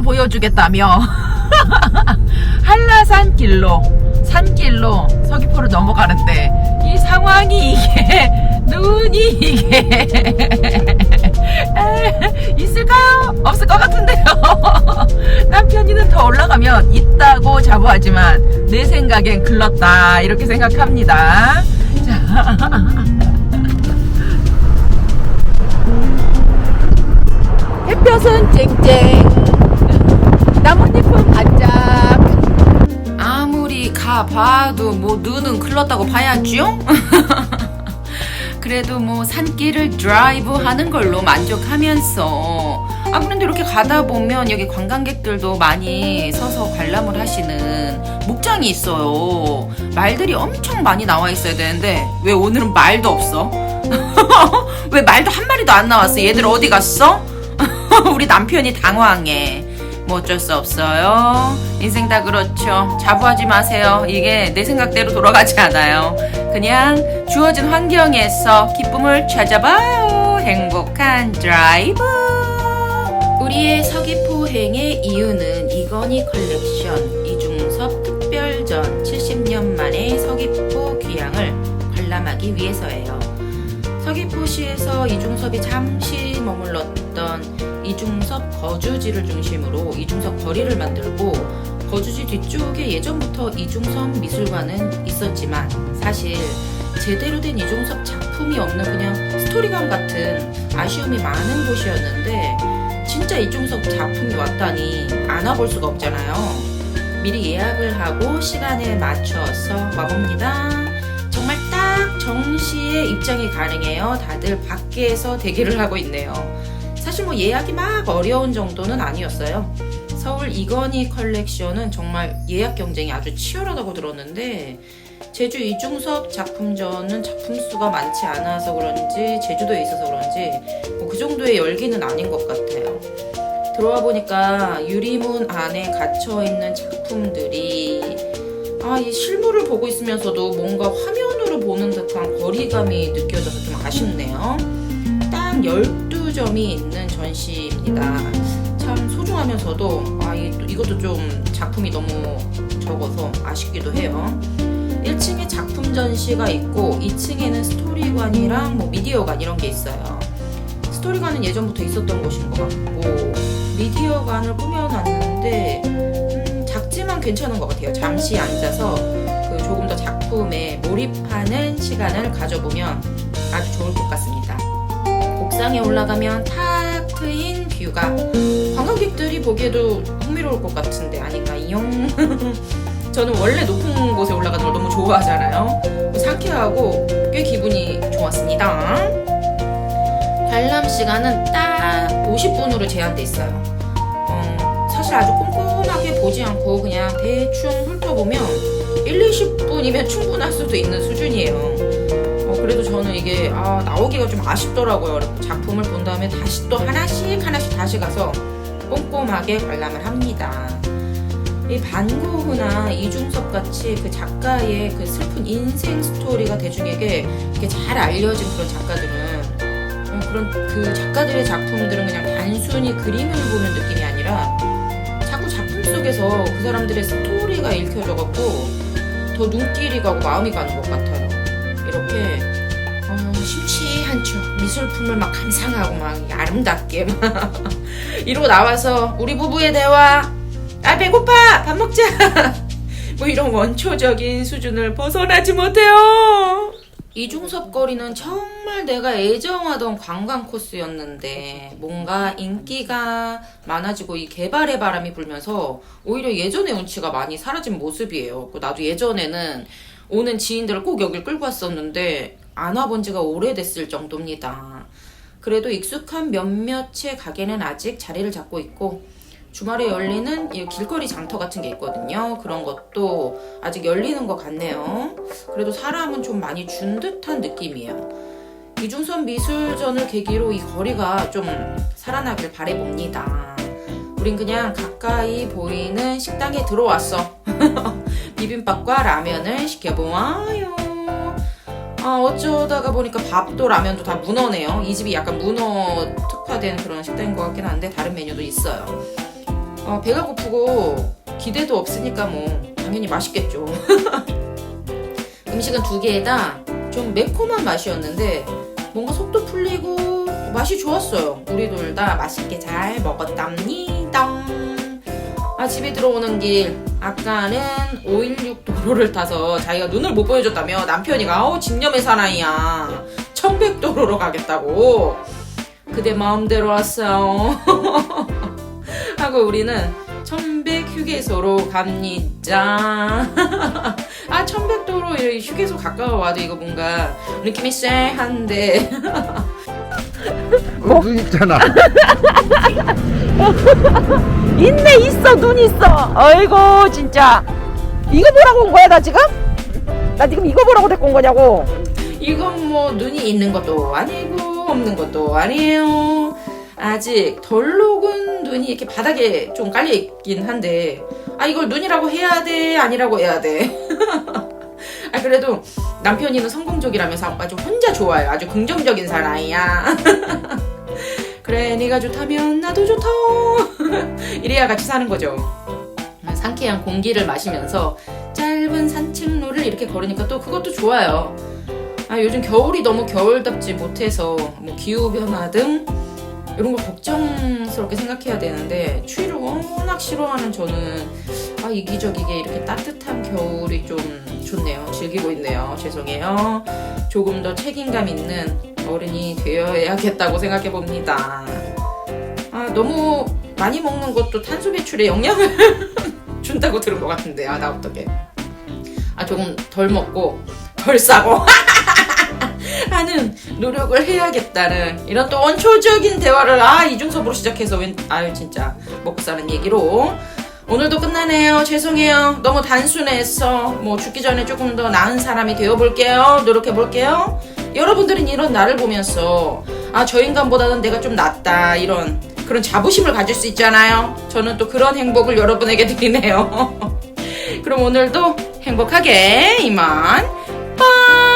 한계를 보여주겠다며 한라산 길로 산길로 서귀포를 넘어가는데 이 상황이 이게 눈이 이게 에, 있을까요? 없을 것 같은데요. 남편이는 더 올라가면 있다고 자부하지만 내 생각엔 글렀다 이렇게 생각합니다. 자. 햇볕은 쨍쨍 봐도 뭐 눈은 클렀다고 봐야죠 그래도 뭐 산길을 드라이브 하는 걸로 만족하면서 아 그런데 이렇게 가다 보면 여기 관광객들도 많이 서서 관람을 하시는 목장이 있어요 말들이 엄청 많이 나와 있어야 되는데 왜 오늘은 말도 없어 왜 말도 한 마리도 안 나왔어 얘들 어디 갔어? 우리 남편이 당황해. 뭐 어쩔 수 없어요. 인생 다 그렇죠. 자부하지 마세요. 이게 내 생각대로 돌아가지 않아요. 그냥 주어진 환경에서 기쁨을 찾아봐요. 행복한 드라이브. 우리의 서귀포행의 이유는 이건희 컬렉션 이중섭 특별전 70년 만에 서귀포 귀향을 관람하기 위해서예요. 서귀포시에서 이중섭이 잠시 머물렀던 이중섭 거주지를 중심으로 이중섭 거리를 만들고 거주지 뒤쪽에 예전부터 이중섭 미술관은 있었지만 사실 제대로 된 이중섭 작품이 없는 그냥 스토리관 같은 아쉬움이 많은 곳이었는데 진짜 이중섭 작품이 왔다니 안 와볼 수가 없잖아요. 미리 예약을 하고 시간에 맞춰서 와봅니다. 정말 딱 정시에 입장이 가능해요. 다들 밖에서 대기를 하고 있네요. 사실 뭐 예약이 막 어려운 정도는 아니었어요. 서울 이건희 컬렉션은 정말 예약 경쟁이 아주 치열하다고 들었는데 제주 이중섭 작품전은 작품 수가 많지 않아서 그런지 제주도에 있어서 그런지 뭐 그 정도의 열기는 아닌 것 같아요. 들어와 보니까 유리문 안에 갇혀 있는 작품들이 아, 이 실물을 보고 있으면서도 뭔가 화면으로 보는 듯한 거리감이 느껴져서 좀 아쉽네요. 딱 12점이 있는 전시입니다. 참 소중하면서도 아, 이, 이것도 좀 작품이 너무 적어서 아쉽기도 해요. 1층에 작품 전시가 있고 2층에는 스토리관이랑 뭐 미디어관 이런 게 있어요. 스토리관은 예전부터 있었던 곳인 것 같고 미디어관을 꾸며놨는데 음, 작지만 괜찮은 것 같아요. 잠시 앉아서 그 조금 더 작품에 몰입하는 시간을 가져보면 아주 좋을 것 같습니다. 옥상에 올라가면 탁 트인 뷰가 관광객들이 보기에도 흥미로울 것 같은데 아닌가요? 저는 원래 높은 곳에 올라가는 걸 너무 좋아하잖아요. 상쾌하고 꽤 기분이 좋았습니다. 관람 시간은 딱 50분으로 제한돼 있어요. 어, 사실 아주 꼼꼼하게 보지 않고 그냥 대충 훑어보면 1, 20분이면 충분할 수도 있는 수준이에요. 어, 그래도 저는 이게 아, 나오기가 좀 아쉽더라고요. 작품을 본 다음에 다시 또 하나씩 하나씩 다시 가서 꼼꼼하게 관람을 합니다. 이 반고흐나 이중섭 같이 그 작가의 그 슬픈 인생 스토리가 대중에게 이렇게 잘 알려진 그런 작가들은 어, 그런 그 작가들의 작품들은 그냥 단순히 그림을 보는 느낌이 아니라 자꾸 작품 속에서 그 사람들의 스토리가 읽혀져갖고 더 눈길이 가고 마음이 가는 것 같아요. 한척 미술품을 막 감상하고 막 아름답게 막 이러고 나와서 우리 부부의 대화 아 배고파 밥 먹자 뭐 이런 원초적인 수준을 벗어나지 못해요. 이중섭 거리는 정말 내가 애정하던 관광 코스였는데 뭔가 인기가 많아지고 이 개발의 바람이 불면서 오히려 예전의 운치가 많이 사라진 모습이에요. 그 나도 예전에는 오는 지인들을 꼭 여길 끌고 왔었는데 안 와본 지가 오래됐을 정도입니다. 그래도 익숙한 몇몇의 가게는 아직 자리를 잡고 있고 주말에 열리는 이 길거리 장터 같은 게 있거든요. 그런 것도 아직 열리는 것 같네요. 그래도 사람은 좀 많이 준 듯한 느낌이에요. 이중선 미술전을 계기로 이 거리가 좀 살아나길 바래봅니다. 우린 그냥 가까이 보이는 식당에 들어왔어. 비빔밥과 라면을 시켜보아요. 아, 어쩌다가 보니까 밥도 라면도 다 문어네요. 이 집이 약간 문어 특화된 그런 식당인 것 같긴 한데 다른 메뉴도 있어요. 어, 배가 고프고 기대도 없으니까 뭐 당연히 맛있겠죠. 음식은 두 개에다 좀 매콤한 맛이었는데 뭔가 속도 풀리고 맛이 좋았어요. 우리 둘 다 맛있게 잘 먹었답니다. 아 집에 들어오는 길 아까는 516 도로를 타서 자기가 눈을 못 보여줬다며 남편이가 아우 집념의 사나이야. 1100도로로 가겠다고. 그대 마음대로 왔어요 하고 우리는 1100 휴게소로 갑니다. 아 1100도로 휴게소 가까워 와도 이거 뭔가 느낌이 쎄한데. 어, 눈 있잖아. 있네 있어 눈 있어. 아이고 진짜 이거 보라고 온 거야 나 지금? 나 지금 이거 보라고 데리고 온 거냐고 이건 뭐 눈이 있는 것도 아니고 없는 것도 아니에요. 아직 덜 녹은 눈이 이렇게 바닥에 좀 깔려 있긴 한데 아 이걸 눈이라고 해야 돼 아니라고 해야 돼. 아 그래도 남편이는 성공적이라면서 아주 혼자 좋아요. 아주 긍정적인 사나이야. 그래 네가 좋다면 나도 좋다. 이래야 같이 사는 거죠. 상쾌한 공기를 마시면서 짧은 산책로를 이렇게 걸으니까 또 그것도 좋아요. 아, 요즘 겨울이 너무 겨울답지 못해서 뭐 기후 변화 등 이런 걸 걱정스럽게 생각해야 되는데 추위를 워낙 싫어하는 저는 아, 이기적이게 이렇게 따뜻한 겨울이 좀 좋네요. 즐기고 있네요. 죄송해요. 조금 더 책임감 있는 어른이 되어야겠다고 생각해 봅니다. 아, 너무 많이 먹는 것도 탄소 배출에 영향을 준다고 들은 것 같은데. 아, 나 어떡해. 아, 조금 덜 먹고 덜 싸고. 하는 노력을 해야겠다는 이런 또 원초적인 대화를 아 이중섭으로 시작해서 웬 아유 진짜. 먹고 사는 얘기로. 오늘도 끝나네요. 죄송해요. 너무 단순했어 뭐 죽기 전에 조금 더 나은 사람이 되어볼게요. 노력해볼게요. 여러분들은 이런 나를 보면서 아 저 인간보다는 내가 좀 낫다 이런 그런 자부심을 가질 수 있잖아요. 저는 또 그런 행복을 여러분에게 드리네요. 그럼 오늘도 행복하게 이만 빠이